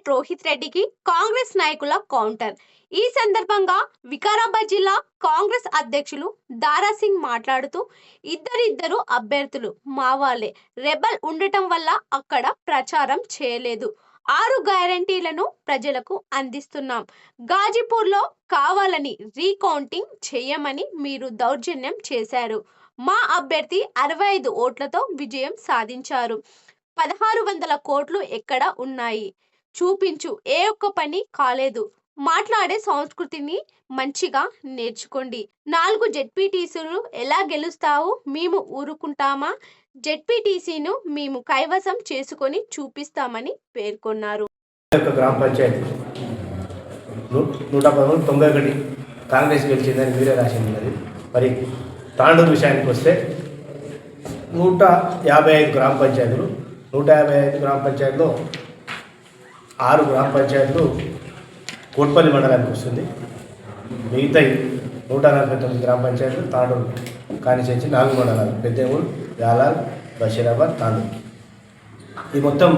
Pilot Rohit రెడ్డికి కాంగ్రెస్ నాయకుల counter. ఈ సందర్భంగా వికారాబాద్ జిల్లా కాంగ్రెస్ అధ్యక్షులు దారాసింగ్ మాట్లాడుతూ ఇద్దరిద్దరు అభ్యర్థులు మావాలే. రెబల్ ఉండటం వల్ల అక్కడ ప్రచారం చేయలేదు. ఆరు గ్యారంటీలను ప్రజలకు అందిస్తున్నాం. గాజీపూర్లో కావాలని రీకౌంటింగ్ చేయమని మీరు దౌర్జన్యం చేశారు. మా అభ్యర్థి అరవై ఐదు ఓట్లతో విజయం సాధించారు. పదహారు వందల కోట్లు ఎక్కడ ఉన్నాయి? చూపించు. ఏ ఒక్క పని కాలేదు. మాట్లాడే సంస్కృతిని మంచిగా నేర్చుకోండి. నాలుగు జెడ్పీటీసీలు ఎలా గెలుస్తావు మేము ఊరుకుంటామా? జెడ్పీటీసీను మేము కైవసం చేసుకొని చూపిస్తామని పేర్కొన్నారు. గ్రామ పంచాయతీ. నూట పదమూడు తొంభై ఒకటి కాంగ్రెస్ గెలిచిందని మీరే రాసింది మరి మరి తాండూరు విషయానికి వస్తే నూట యాభై ఐదు గ్రామ పంచాయతీలు నూట యాభై ఐదు గ్రామ పంచాయతీలో ఆరు గ్రామ పంచాయతీలు కోట్పల్లి మండలానికి వస్తుంది. మిగతా నూట నలభై తొమ్మిది గ్రామ పంచాయతీలు తాండూరు కానిచేసి నాలుగు మండలాలు పెద్దేమూరు యాలాల్ బషీరాబాద్ తాండూరు. ఈ మొత్తం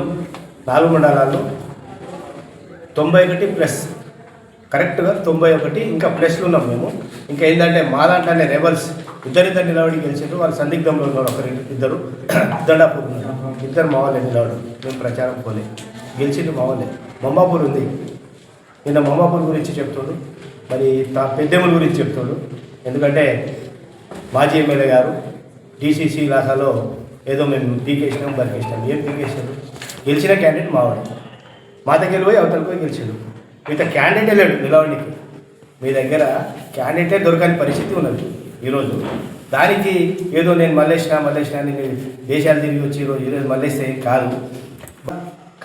నాలుగు మండలాల్లో తొంభై ఒకటి ప్లస్ కరెక్ట్గా తొంభై ఒకటి ఇంకా ప్లస్లో ఉన్నాం మేము. ఇంకా ఏంటంటే మా దాంట్లోనే రెబల్స్ ఇద్దరిద్దరు నిలబడి గెలిచారు వాళ్ళు సందిగ్ధంలో ఉన్నారు ఒకరు ఇద్దరు దండాపూర్ ఉన్నారు. ఇద్దరు మా వాళ్ళే నిలబడు మేము ప్రచారం పోలేదు. గెలిచింది మా మమ్మాపూర్ ఉంది. నిన్న మమ్మాపూర్ గురించి చెప్తాడు. మరి తా పెద్దెమ్మల గురించి చెప్తాడు. ఎందుకంటే మాజీ ఎమ్మెల్యే గారు డీసీసీ లాసాలో ఏదో మేము పీకేసినాం బరికేసినాం. ఏం పీకేసాడు గెలిచిన క్యాండిడేట్ మావాడు. మా దగ్గర పోయి అవతల పోయి గెలిచాడు. మిగతా క్యాండిడేటే లేడు నిలవడానికి. మీ దగ్గర క్యాండిడేటే దొరకని పరిస్థితి ఉన్నది ఈరోజు. దానికి ఏదో నేను మళ్ళేసిన మళ్ళేసిన అని నేను దేశాలు తిరిగి వచ్చి ఈరోజు ఈరోజు మళ్ళేస్తే కాదు.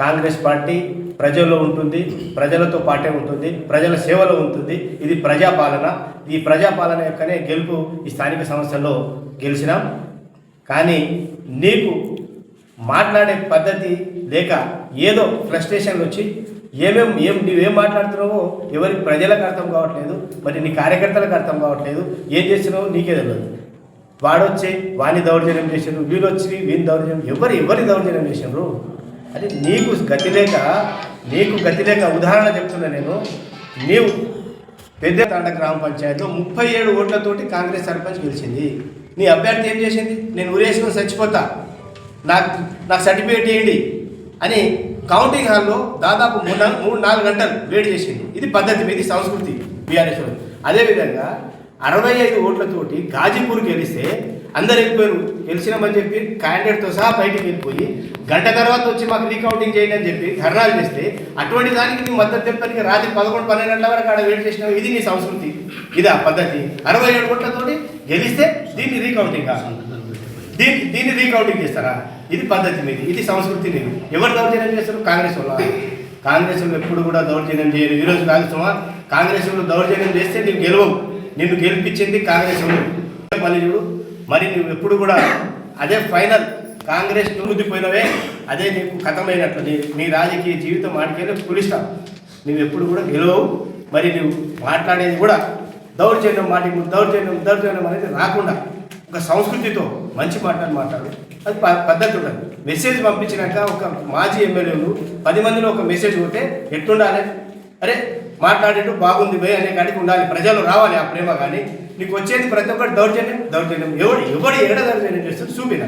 కాంగ్రెస్ పార్టీ ప్రజల్లో ఉంటుంది ప్రజలతో పాటే ఉంటుంది ప్రజల సేవలో ఉంటుంది. ఇది ప్రజాపాలన. ఈ ప్రజాపాలన యొక్కనే గెలుపు ఈ స్థానిక సంస్థల్లో గెలిచినాం. కానీ నీకు మాట్లాడే పద్ధతి లేక ఏదో ఫ్రస్ట్రేషన్ వచ్చి ఏమేం ఏం నువ్వేం మాట్లాడుతున్నావో ఎవరి ప్రజలకు అర్థం కావట్లేదు మరి నీ కార్యకర్తలకు అర్థం కావట్లేదు ఏం చేస్తున్నావో నీకే తెలియదు వాడొచ్చి వాని దౌర్జన్యం చేసినారు వీళ్ళు వచ్చి వీని దౌర్జన్యం ఎవరు ఎవరి దౌర్జన్యం చేసినారు అది నీకు గతి లేక నీకు గతి లేక ఉదాహరణ చెప్తున్నా నేను. నీవు పెద్ద తాండ గ్రామ పంచాయతీలో ముప్పై ఏడు ఓట్లతోటి కాంగ్రెస్ సర్పంచ్ గెలిచింది. నీ అభ్యర్థి ఏం చేసింది? నేను ఉరేసుకొని చచ్చిపోతా. నాకు నాకు సర్టిఫికేట్ ఇవ్వండి అని కౌంటింగ్ హాల్లో దాదాపు మూడు నాలుగు మూడు నాలుగు గంటలు వేడి చేసింది. ఇది పద్ధతి ఇది సంస్కృతి బీఆర్ఎస్ అదేవిధంగా అరవై ఐదు ఓట్లతోటి గాజీపూర్కి గెలిస్తే అందరు వెళ్ళిపోయారు. గెలిచినామని చెప్పి క్యాండిడేట్తో సహా బయటికి వెళ్ళిపోయి గంట తర్వాత వచ్చి మాకు రీకౌంటింగ్ చేయండి అని చెప్పి ధర్నాలు చేస్తే అటువంటి దానికి నీ మద్దతు చెప్పడానికి రాత్రి పదకొండు పన్నెండు గంటల వరకు ఆడ వెయిట్ చేసినావు. ఇది నీ సంస్కృతి. ఇది ఆ పద్ధతి. అరవై ఏడు ఓట్లతోటి గెలిస్తే దీన్ని రీకౌంటింగ్ దీన్ని దీన్ని రీకౌంటింగ్ చేస్తారా? ఇది పద్ధతి మీది. ఇది సంస్కృతి నేను. ఎవరు దౌర్జన్యం చేస్తారు? కాంగ్రెస్ వాళ్ళ. కాంగ్రెస్ వాళ్ళు ఎప్పుడు కూడా దౌర్జన్యం చేయరు. ఈరోజు కాంగ్రెస్ కాంగ్రెస్ వాళ్ళు దౌర్జన్యం చేస్తే నీవు గెలవవు. నిన్ను గెలిపించింది కాంగ్రెస్ వాళ్ళు. చూడు మరి నువ్వు ఎప్పుడు కూడా అదే ఫైనల్. కాంగ్రెస్ ముద్దిపోయినవే అదే నీకు కథమైనట్లు. నీ నీ రాజకీయ జీవితం మాటికెళ్ళి పులిస్తావు నువ్వు ఎప్పుడు కూడా గెలవవు. మరి నువ్వు మాట్లాడేది కూడా దౌర్జన్యం మాటి దౌర్జన్యం దౌర్జన్యం అనేది రాకుండా ఒక సంస్కృతితో మంచి మాటలు మాట్లాడు. అది ప- పద్ధతి ఉండదు మెసేజ్ పంపించినాక ఒక మాజీ ఎమ్మెల్యేలు పది మందిలో ఒక మెసేజ్ పోతే ఎట్టుండాలి అరే మాట్లాడేటు బాగుంది భయ అనే కాడికి ఉండాలి. ప్రజలు రావాలి ఆ ప్రేమ కానీ. నీకు వచ్చేది ప్రతి ఒక్కటి దౌర్జన్యం దౌర్జన్యం. ఎవడు ఎవడు ఎక్కడ దౌర్జన్యం చేస్తుంది చూపినా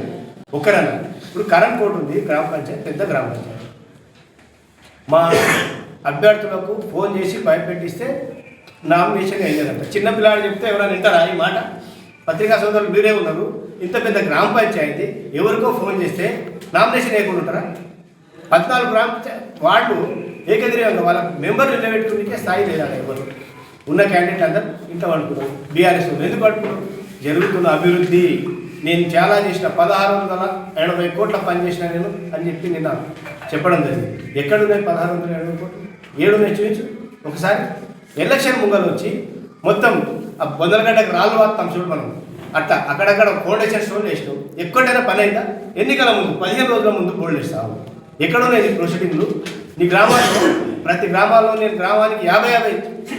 ఒక్కరన్నా ఇప్పుడు కరెంట్ కోర్టు ఉంది గ్రామ పంచాయతీ పెద్ద గ్రామ పంచాయతీ. మా అభ్యర్థులకు ఫోన్ చేసి భయపెట్టిస్తే నామినేషన్ అయ్యేదంట చిన్నపిల్లాడు చెప్తే ఎవరైనా వింటారా ఈ మాట? పత్రికా సోదరులు మీరే ఉన్నారు. ఇంత పెద్ద గ్రామ పంచాయతీ ఎవరికో ఫోన్ చేస్తే నామినేషన్ వేయకుండా ఉంటారా? పద్నాలుగు గ్రామ వార్డు వాళ్ళు ఏకగ్రీవంగా వాళ్ళ మెంబర్లు నిలబెట్టుకునే స్థాయి లేదా ఎవరు. ఉన్న క్యాండిడేట్ అందరూ ఇంత పడుకున్నారు. బీఆర్ఎస్ ఎందుకు పడుకున్నారు? జరుగుతున్న అభివృద్ధి. నేను చాలా చేసిన పదహారు వందల ఎనభై కోట్ల పని చేసిన నేను అని చెప్పి నిన్న చెప్పడం జరిగింది. ఎక్కడున్నాయి పదహారు వందల ఎనభై కోట్లు? ఏడున్నాయి చూపించు. ఒకసారి ఎలక్షన్ ముంగలు వచ్చి మొత్తం ఆ బొందలగడ్డకు రాళ్ళు వాస్తాం చూడు మనం. అట్లా అక్కడక్కడ ఫౌండేషన్ స్టోన్ వేసినాం. ఎక్కడైనా పని అయిందా? ఎన్నికల ముందు పదిహేను రోజుల ముందు బోల్డ్ వేస్తాము. ఎక్కడున్నాయి నీ ప్రొసీడింగ్లు నీ గ్రామాల్లో ప్రతి గ్రామాల్లో నేను గ్రామానికి యాభై యాభై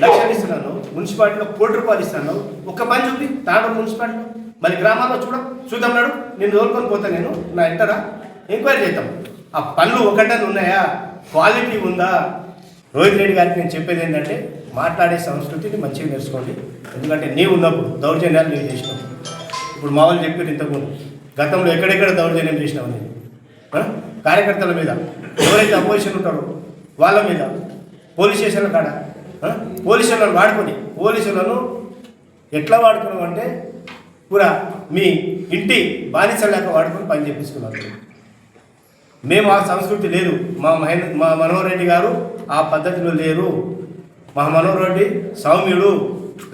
లక్షలు ఇస్తున్నాను. మున్సిపాలిటీలో కోటి రూపాయలు ఇస్తాను. ఒక్క పని చూపి తాండూరు మున్సిపాలిటీ మరి గ్రామాల్లో చూడ చూద్దాం నాడు నేను తోలుకొని పోతా నేను నా ఇంటరా? ఎంక్వైరీ చేద్దాం. ఆ పనులు ఒకటే ఉన్నాయా? క్వాలిటీ ఉందా? రోహిత్ రెడ్డి గారికి నేను చెప్పేది ఏంటంటే మాట్లాడే సంస్కృతిని మంచిగా నేర్చుకోండి. ఎందుకంటే నీవు ఉన్నప్పుడు దౌర్జన్యాలు నీవు చేసినావు. ఇప్పుడు మా వాళ్ళు చెప్పారు ఇంతకుముందు గతంలో ఎక్కడెక్కడ దౌర్జన్యం చేసినావు నేను? కార్యకర్తల మీద. ఎవరైతే అపోజిషన్ ఉంటారో వాళ్ళ మీద పోలీస్ స్టేషన్ల కాడ ఆ? పోలీసులను వాడుకొని పోలీసులను ఎట్లా వాడుకున్నాం అంటే పూరా మీ ఇంటి బానిసలాగా వాడుకొని పని చేపించుకున్నారు మేము ఆ సంస్కృతి లేదు. మా మహేంద్ర మా మనోహర్ రెడ్డి గారు ఆ పద్ధతిలో లేరు. మా మనోహర్ రెడ్డి సౌమ్యుడు.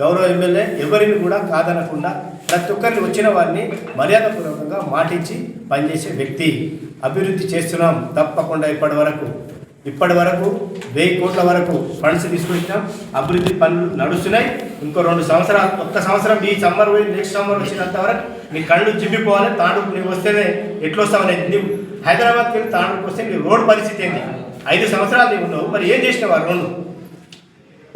గౌరవ ఎమ్మెల్యే ఎవరిని కూడా కాదనకుండా ప్రతి ఒక్కరిని వచ్చిన వారిని మర్యాదపూర్వకంగా మాటించి పనిచేసే వ్యక్తి అభివృద్ధి చేస్తున్నాం తప్పకుండా ఇప్పటి వరకు. ఇప్పటి వరకు వెయ్యి కోట్ల వరకు ఫండ్స్ తీసుకొచ్చినాం. అభివృద్ధి పనులు నడుస్తున్నాయి. ఇంకో రెండు సంవత్సరాలు ఒక్క సంవత్సరం ఈ సమ్మర్ పోయి నెక్స్ట్ సమ్మర్ వచ్చినంత వరకు నీ కళ్ళు చిమ్మిపోవాలి తాండూకు నీవు వస్తేనే ఎట్లా నీవు హైదరాబాద్కి వెళ్ళి తాండూకు వస్తే నీ రోడ్ పరిస్థితి ఏంటి ఐదు సంవత్సరాలు నీవు ఉన్నావు. మరి ఏం చేసినావు ఆ రోడ్డు?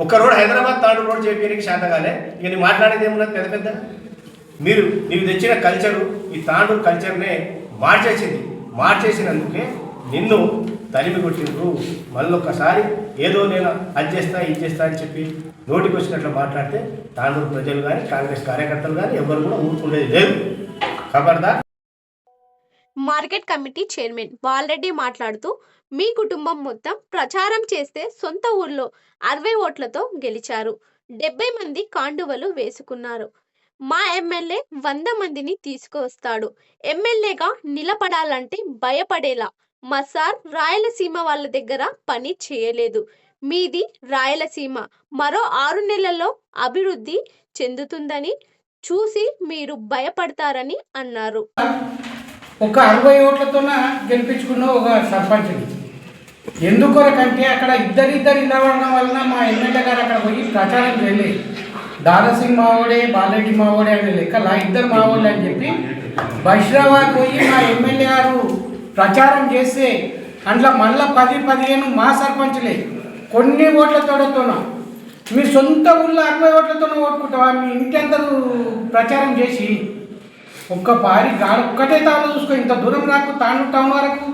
ఒక్క రోడ్ హైదరాబాద్ తాడు రోడ్ చేయడానికి శాతగాలే ఇక నీ మాట్లాడేది ఏమున్నది పెద్ద పెద్ద? మీరు నీవు తెచ్చిన కల్చరు ఈ తాండూరు కల్చర్నే మార్చేసింది. మార్చేసినందుకే నిన్ను తరిమి కొట్టిండ్రు. మళ్ళొక్కసారి ఏదో నేను అది చేస్తా ఇది చేస్తా అని చెప్పి నోటికి వచ్చినట్లు మాట్లాడితే తాండూరు ప్రజలు కానీ కాంగ్రెస్ కార్యకర్తలు కానీ ఎవరు కూడా ఊరుకునేది లేదు. ఖబర్దార్. మార్కెట్ కమిటీ చైర్మన్ బాలరెడ్డి మాట్లాడుతూ మీ కుటుంబం మొత్తం ప్రచారం చేస్తే సొంత ఊర్లో అరవై ఓట్లతో గెలిచారు. డెబ్బై మంది కాండువలు వేసుకున్నారు. మా ఎమ్మెల్యే వంద మందిని తీసుకువస్తాడు. ఎమ్మెల్యేగా నిలబడాలంటే భయపడేలా. మా సార్ రాయలసీమ వాళ్ళ దగ్గర పని చేయలేదు. మీది రాయలసీమ. మరో ఆరు నెలల్లో అభివృద్ధి చెందుతుందని చూసి మీరు భయపడతారని అన్నారు. ఒక అరవై ఓట్లతోన గెలిపించుకున్న ఒక సర్పంచ్ని ఎందుకొరకంటే అక్కడ ఇద్దరిద్దరు నిలబడడం వలన మా ఎమ్మెల్యే గారు అక్కడ పోయి ప్రచారం చేయలేదు దాదాసింగ్ మావోడే బాలరెడ్డి మావోడే అనే లెక్కల ఇద్దరు మావోళ్ళు అని చెప్పి బషీరాబాద్ పోయి మా ఎమ్మెల్యే గారు ప్రచారం చేస్తే అందులో మళ్ళీ పది పదిహేను మా సర్పంచ్లే. కొన్ని ఓట్లతోడతోన. మీ సొంత ఊళ్ళో అరవై ఓట్లతోనే ఓట్టుకుంటావా మీ ఇంటి అందరూ ప్రచారం చేసి ఒక్క పారి గాలి ఒక్కటే తాను చూసుకో. ఇంత దూరం రాకు తాను టౌన్ వరకు.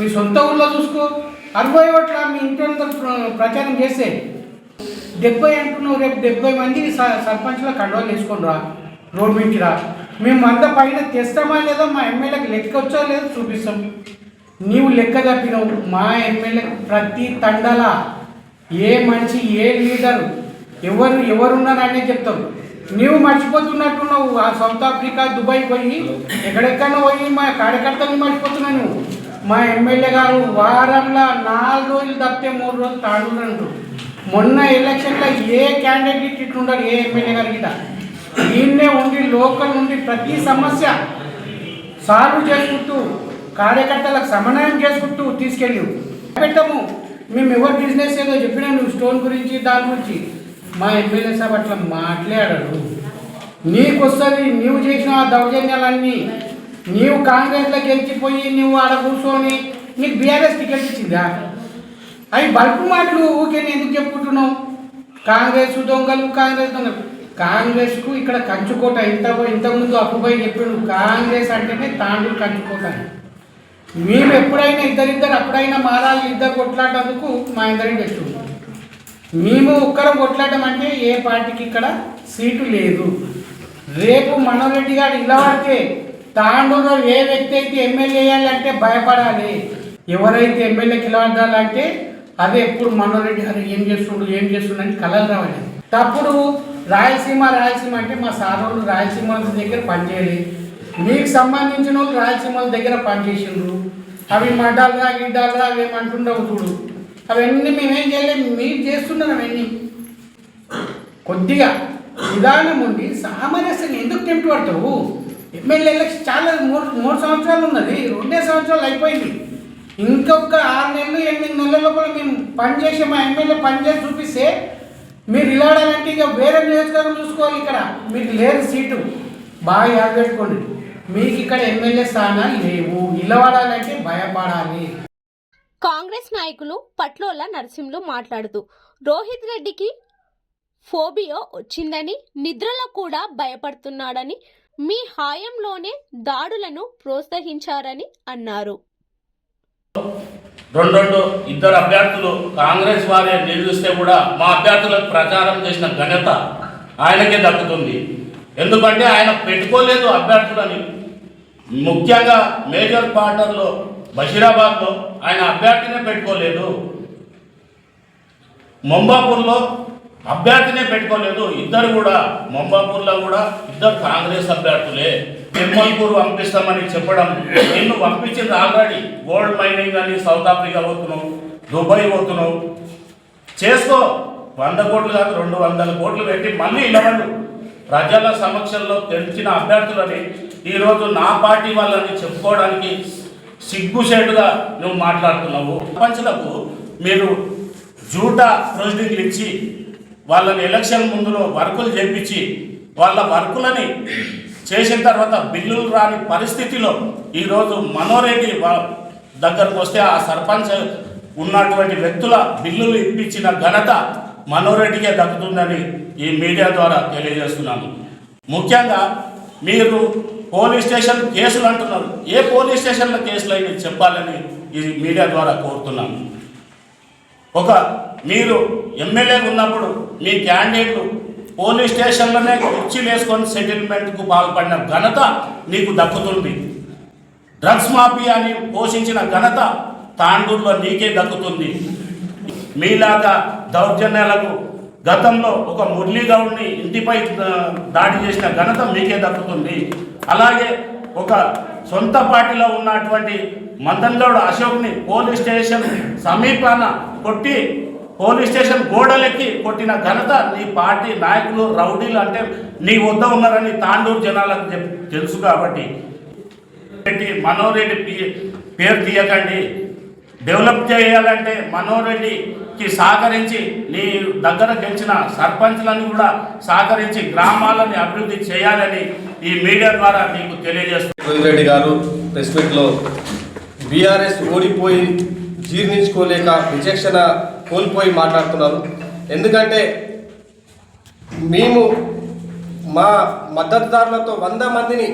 మీ సొంత ఊళ్ళో చూసుకో. అరవై ఓట్ల మీ ఇంటి ప్ర- ప్రచారం చేస్తే డెబ్బై అంటున్నావు రేపు డెబ్బై మంది స- కండోలు కండవాలు వేసుకొని రా. రోడ్ నుంచి రా. మేము అంత పైన తెస్తామా లేదో మా ఎమ్మెల్యేకి లెక్క వచ్చో లేదో చూపిస్తాం. నీవు లెక్క తప్పినావు. మా ఎమ్మెల్యే ప్రతి తండల ఏ మనిషి ఏ లీడరు ఎవరు ఎవరున్నారనే అనేది చెప్తావు నీవు మర్చిపోతున్నట్టున్నావు. ఆ సౌత్ ఆఫ్రికా దుబాయ్ పోయి ఎక్కడెక్కడో పోయి మా కార్యకర్తలు మర్చిపోతున్నావు నువ్వు. మా ఎమ్మెల్యే గారు వారంలో నాలుగు రోజులు తప్పితే మూడు రోజులు తాడుంటారు మొన్న ఎలక్షన్లో ఏ క్యాండిడేట్ ఇట్లుండాలి ఏ ఎమ్మెల్యే గారి గిట దీన్నే ఉండి లోకల్ నుండి ప్రతి సమస్య సాల్వ్ చేసుకుంటూ కార్యకర్తలకు సమన్వయం చేసుకుంటూ తీసుకెళ్ళి పెట్టము. మేము ఎవరు బిజినెస్ ఏదో చెప్పినా నువ్వు స్టోన్ గురించి దాని గురించి. మా ఎమ్మెల్యే సాబ్ అట్లా మాట్లాడాడు. నీకు వస్తుంది నీవు చేసిన ఆ దౌర్జన్యాలన్నీ నీవు కాంగ్రెస్లో గెలిచిపోయి నువ్వు ఆడ కూర్చొని నీకు బీఆర్ఎస్ టికెట్ ఇచ్చిందా? అవి బల్పు మాటలు ఊకే ఎందుకు చెప్పుకుంటున్నావు? కాంగ్రెస్ దొంగలు కాంగ్రెస్ దొంగలు. కాంగ్రెస్కు ఇక్కడ కంచుకోట ఇంత ఇంతకుముందు అప్పుపై చెప్పాడు కాంగ్రెస్ అంటేనే తాండూరు కంచుకోట మేము ఎప్పుడైనా ఇద్దరిద్దరు అప్పుడైనా మారాలి ఇద్దరు కొట్లాడేందుకు మా ఇద్దరికి తెచ్చు మేము ఒక్కరం కొట్లాడటం అంటే ఏ పార్టీకి ఇక్కడ సీటు లేదు. రేపు మనోరెడ్డి గారు ఇలా పడితే తాండూరులో ఏ వ్యక్తి అయితే ఎమ్మెల్యే వేయాలంటే భయపడాలి. ఎవరైతే ఎమ్మెల్యేకి నిలబడాలంటే అదే ఎప్పుడు మనోరెడ్డి గారు ఏం చేస్తుండు ఏం చేస్తుండు అని కలలు రావాలి. తప్పుడు రాయలసీమ రాయలసీమ అంటే మా సారోళ్ళు రాయలసీమ దగ్గర పనిచేయాలి. మీకు సంబంధించిన వాళ్ళు రాయలసీమ దగ్గర పనిచేసిండ్రు. అవి మడ్డాలుగా గిడ్డాలుగా అవి ఏమంటుండవు చూడు. అవన్నీ మేమేం చేయలేము మీరు చేస్తున్నారు అవన్నీ. కొద్దిగా విధానం ఉండి సామరస్యంగా ఎందుకు టెంప్ట్ పడతావు? ఎమ్మెల్యే ఎలక్షన్ చాలా మూడు మూడు సంవత్సరాలు ఉన్నది. రెండే సంవత్సరాలు అయిపోయింది. ఇంకొక ఆరు నెలలు ఎనిమిది నెలల లోపల మేము పనిచేసి మా ఎమ్మెల్యే పనిచేసి చూపిస్తే మీరు ఇలాడాలంటే ఇక వేరే నియోజకవర్గం చూసుకోవాలి ఇక్కడ. మీకు లేదు సీటు. బాగా యాద పెట్టుకోండి మీకు ఇక్కడ ఎమ్మెల్యే స్థానాలు లేవు. నిలబడాలంటే భయపడాలి. కాంగ్రెస్ నాయకులు పట్లోల నరసింహులు మాట్లాడుతూ రోహిత్ రెడ్డికి ఫోబియో వచ్చిందని నిద్రలో కూడా భయపడుతున్నాడని మీ హాయంలోనే దాడులను ప్రోత్సహించారని అన్నారు. రెండు రెండు ఇద్దరు అభ్యర్థులు కాంగ్రెస్ వారే నిలుస్తే కూడా మా అభ్యర్థులకు ప్రచారం చేసిన ఘనత ఆయనకే దక్కుతుంది. ఎందుకంటే ఆయన పెట్టుకోలేదు అభ్యర్థులని. ముఖ్యంగా మేజర్ క్వార్టర్లో బషీరాబాద్లో ఆయన అభ్యర్థినే పెట్టుకోలేదు. మొంబాపూర్లో అభ్యర్థినే పెట్టుకోలేదు. ఇద్దరు కూడా మొంబాపూర్లో కూడా ఇద్దరు కాంగ్రెస్ అభ్యర్థులే. నిర్మల్పూర్ పంపిస్తామని చెప్పడం నిన్ను పంపించింది ఆల్రెడీ. గోల్డ్ మైనింగ్ అని సౌత్ ఆఫ్రికా పోతున్నావు దుబాయ్ పోతున్నావు. చేసుకో. వంద కోట్లు కాదు రెండు వందల కోట్లు పెట్టి మళ్ళీ ఇవ్వండు ప్రజల సమక్షంలో తెలిసిన అభ్యర్థులని ఈరోజు నా పార్టీ వాళ్ళని చెప్పుకోవడానికి సిగ్గుసేటుగా నువ్వు మాట్లాడుతున్నావు. ప్రపంచలకు మీరు జూటా ప్రొసీడింగ్లు ఇచ్చి వాళ్ళని ఎలక్షన్ ముందులో వర్కులు చేపించి వాళ్ళ వర్కులని చేసిన తర్వాత బిల్లులు రాని పరిస్థితిలో ఈరోజు మనోరెడ్డి వా- దగ్గరకు వస్తే ఆ సర్పంచ్ ఉన్నటువంటి వ్యక్తుల బిల్లులు ఇప్పించిన ఘనత మనోరెడ్డికే దక్కుతుందని ఈ మీడియా ద్వారా తెలియజేస్తున్నాను. ముఖ్యంగా మీరు పోలీస్ స్టేషన్ కేసులు అంటున్నారు. ఏ పోలీస్ స్టేషన్ల కేసులు అయినా చెప్పాలని ఈ మీడియా ద్వారా కోరుతున్నాను. ఒక మీరు ఎమ్మెల్యే ఉన్నప్పుడు మీ క్యాండిడేట్లు పోలీస్ స్టేషన్లోనే కుర్చీలు వేసుకొని సెటిల్మెంట్కు పాల్పడిన ఘనత నీకు దక్కుతుంది. డ్రగ్స్ మాఫియాని పోషించిన ఘనత తాండూరులో నీకే దక్కుతుంది. మీలాగా దౌర్జన్యాలకు గతంలో ఒక మురళీగౌడ్ని ఇంటిపై దాడి చేసిన ఘనత మీకే దక్కుతుంది. అలాగే ఒక సొంత పార్టీలో ఉన్నటువంటి మందన్లోడు అశోక్ని పోలీస్ స్టేషన్ సమీపాన కొట్టి పోలీస్ స్టేషన్ గోడలెక్కి కొట్టిన ఘనత నీ పార్టీ నాయకులు రౌడీలు అంటే నీ వద్ద ఉన్నారని తాండూరు జనాలకు తెలుసు కాబట్టి. మనోరెడ్డి పేరు తీయకండి. డెవలప్ చేయాలంటే మనోరెడ్డికి సహకరించి నీ దగ్గర గెలిచిన సర్పంచ్లను కూడా సహకరించి గ్రామాలని అభివృద్ధి చేయాలని ఈ మీడియా ద్వారా నీకు తెలియజేస్తున్నాను రెడ్డి గారు ప్రెస్ మీట్లో బీఆర్ఎస్ ఓడిపోయి జీర్ణించుకోలేక విచక్షణ కోల్పోయి మాట్లాడుతున్నారు. ఎందుకంటే మేము మా మద్దతుదారులతో వంద మందిని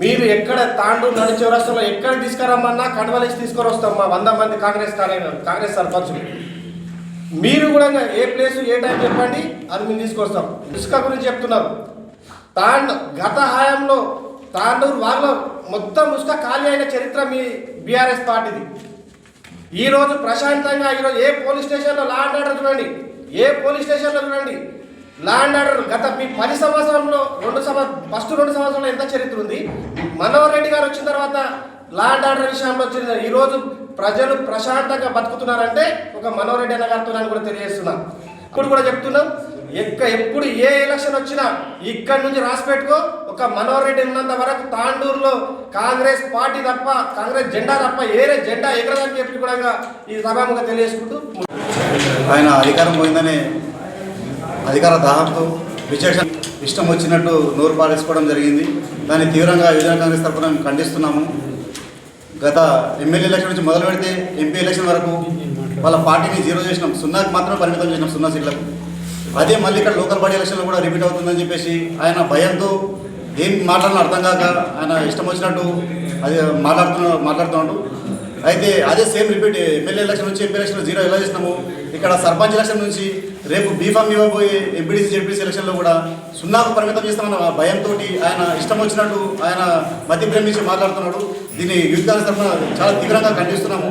మీరు ఎక్కడ తాండూరు నడి రాష్ట్రంలో ఎక్కడ తీసుకురమ్మన్నా కడవలేసి తీసుకొని వస్తాం మా వంద మంది కాంగ్రెస్ కార్యకర్తలు కాంగ్రెస్ సర్పంచులు. మీరు కూడా ఏ ప్లేస్ ఏ టైం చెప్పండి అది మేము తీసుకొస్తాం. ఇసుక గురించి చెప్తున్నారు. తాండ్ గత హయాంలో తాండూరు వాళ్ళ మొత్తం ఇసుక ఖాళీ అయిన చరిత్ర మీ బీఆర్ఎస్ పార్టీది. ఈ రోజు ప్రశాంతంగా ఈరోజు ఏ పోలీస్ స్టేషన్లో లా అండ్ ఆర్డర్ చూడండి. ఏ పోలీస్ స్టేషన్లో చూడండి. లా అండ్ ఆర్డర్ గత మీ పది సంవత్సరంలో రెండు సంవత్సరం ఫస్ట్ రెండు సంవత్సరంలో ఎంత చరిత్ర ఉంది? మనోహర్ రెడ్డి గారు వచ్చిన తర్వాత లా అండ్ ఆర్డర్ విషయంలో వచ్చిన ఈరోజు ప్రజలు ప్రశాంతంగా బతుకుతున్నారంటే ఒక మనోహర్ రెడ్డి అన్న గారితో కూడా తెలియజేస్తున్నాం. ఇప్పుడు కూడా చెప్తున్నాం ఎక్క ఎప్పుడు ఏ ఎలక్షన్ వచ్చినా ఇక్కడ నుంచి రాసి పెట్టుకో ఒక మనోహర్ రెడ్డి ఉన్నంత వరకు తాండూరులో కాంగ్రెస్ పార్టీ తప్ప కాంగ్రెస్ జెండా తప్ప ఏరే జెండా ఎగరదని చెప్పి కూడా ఈ సభాముగా తెలియజేసుకుంటూ ఆయన అధికారం పోయిందనే అధికార దాహంతో విశేషం ఇష్టం వచ్చినట్టు నోరు పారేసుకోవడం జరిగింది. దాన్ని తీవ్రంగా యువజన కాంగ్రెస్ తరఫున మేము ఖండిస్తున్నాము. గత ఎమ్మెల్యే ఎలక్షన్ నుంచి మొదలు పెడితే ఎంపీ ఎలక్షన్ వరకు వాళ్ళ పార్టీని జీరో చేసినాం. సున్నాకి మాత్రమే పరిమితం చేసినాం సున్నా సీట్లకు. అదే మళ్ళీ ఇక్కడ లోకల్ బాడీ ఎలక్షన్లో కూడా రిపీట్ అవుతుందని చెప్పేసి ఆయన భయంతో ఏం మాట్లాడాలో అర్థం కాక ఆయన ఇష్టం వచ్చినట్టు అది మాట్లాడుతున్న మాట్లాడుతున్నాడు అయితే అదే సేమ్ రిపీట్ ఎమ్మెల్యే ఎలక్షన్ నుంచి ఎంపీ ఎలక్షన్ జీరో ఎలా చేసినాము? ఇక్కడ సర్పంచ్ ఎలక్షన్ నుంచి రేపు బీఫామ్ ఇవ్వబోయే ఎంపీడీసీ జెడ్పీసీ ఎలక్షన్లో కూడా సున్నాకు పరిమితం చేస్తామన్న భయంతో ఆయన ఇష్టం వచ్చినట్టు ఆయన మతి ప్రేమించి మాట్లాడుతున్నాడు. దీన్ని యూత్ కాంగ్రెస్ తరఫున చాలా తీవ్రంగా ఖండిస్తున్నాము.